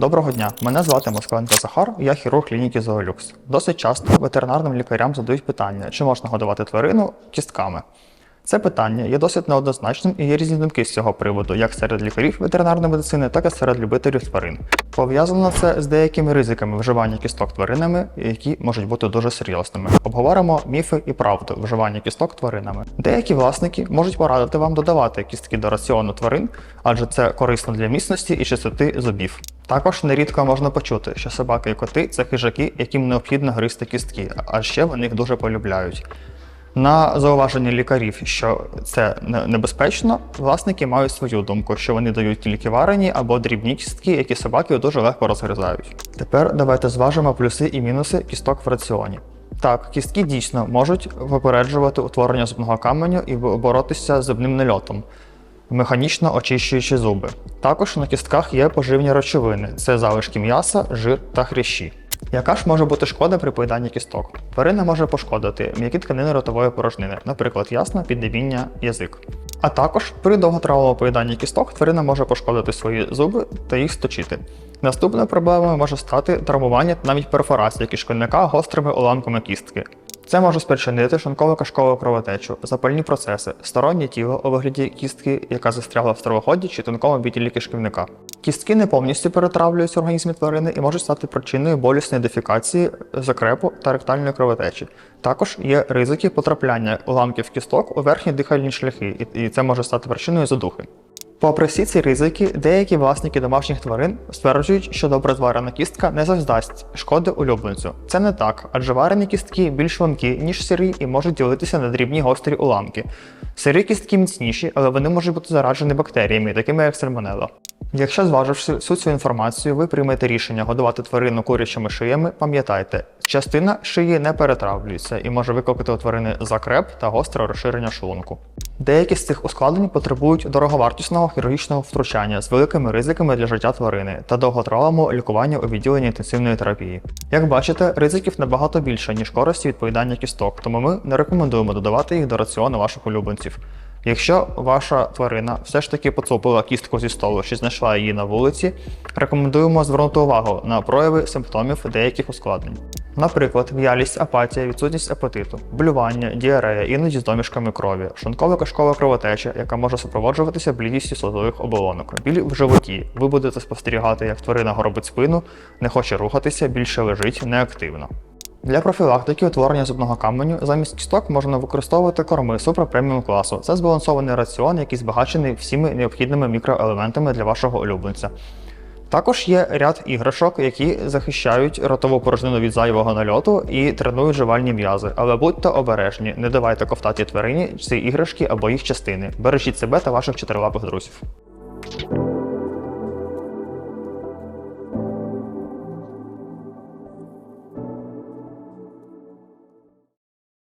Доброго дня, мене звати Москаленко Захар, я хірург клініки Зоолюкс. Досить часто ветеринарним лікарям задають питання, чи можна годувати тварину кістками. Це питання є досить неоднозначним і є різні думки з цього приводу, як серед лікарів ветеринарної медицини, так і серед любителів тварин. Пов'язано це з деякими ризиками вживання кісток тваринами, які можуть бути дуже серйозними. Обговоримо міфи і правду вживання кісток тваринами. Деякі власники можуть порадити вам додавати кістки до раціону тварин, адже це корисно для міцності і чистоти зубів. Також нерідко можна почути, що собаки і коти це хижаки, яким необхідно гризти кістки, а ще вони їх дуже полюбляють. На зауваження лікарів, що це небезпечно, власники мають свою думку, що вони дають тільки варені або дрібні кістки, які собаки дуже легко розгризають. Тепер давайте зважимо плюси і мінуси кісток в раціоні. Так, кістки дійсно можуть попереджувати утворення зубного каменю і боротися з зубним нальотом, механічно очищуючи зуби. Також на кістках є поживні речовини: це залишки м'яса, жир та хрящі. Яка ж може бути шкода при поїданні кісток? Тварина може пошкодити м'які тканини ротової порожнини, наприклад, ясна, піднебіння, язик. А також при довготривалому поїданні кісток тварина може пошкодити свої зуби та їх сточити. Наступною проблемою може стати травмування навіть перфорація кишківника гострими уламками кістки. Це може спричинити шлунково-кишкову кровотечу, запальні процеси, стороннє тіло у вигляді кістки, яка застрягла в стравоході чи тонкому відділі кишківника. Кістки не повністю перетравлюються в організмі тварини і можуть стати причиною болісної дефікації, закрепу та ректальної кровотечі. Також є ризики потрапляння уламків кісток у верхні дихальні шляхи, і це може стати причиною задухи. Попри всі ці ризики, деякі власники домашніх тварин стверджують, що добре зварена кістка не завдасть шкоди улюбленцю. Це не так, адже варені кістки більш ламкі, ніж сирі, і можуть ділитися на дрібні гострі уламки. Сирі кістки міцніші, але вони можуть бути зараджені бактеріями, такими як сальмонелла. Якщо зваживши всю цю інформацію, ви приймете рішення годувати тварину курячими шиями, пам'ятайте, частина шиї не перетравлюється і може викликати у тварини закреп та гостре розширення шлунку. Деякі з цих ускладнень потребують дороговартісного хірургічного втручання з великими ризиками для життя тварини та довготривалому лікуванню у відділенні інтенсивної терапії. Як бачите, ризиків набагато більше, ніж користі від поїдання кісток, тому ми не рекомендуємо додавати їх до раціону ваших улюбленців. Якщо ваша тварина все ж таки поцупила кістку зі столу чи знайшла її на вулиці, рекомендуємо звернути увагу на прояви симптомів деяких ускладнень. Наприклад, в'ялість, апатія, відсутність апетиту, блювання, діарея, іноді з домішками крові, шлункова кишкова кровотеча, яка може супроводжуватися блідістю слизових оболонок, біль в животі. Ви будете спостерігати, як тварина горобить спину, не хоче рухатися, більше лежить неактивно. Для профілактики утворення зубного каменю замість кісток можна використовувати корми супра преміум класу. Це збалансований раціон, який збагачений всіми необхідними мікроелементами для вашого улюбленця. Також є ряд іграшок, які захищають ротову порожнину від зайвого нальоту і тренують жувальні м'язи. Але будьте обережні, не давайте ковтати тварині ці іграшки або їх частини. Бережіть себе та ваших чотирилапих друзів.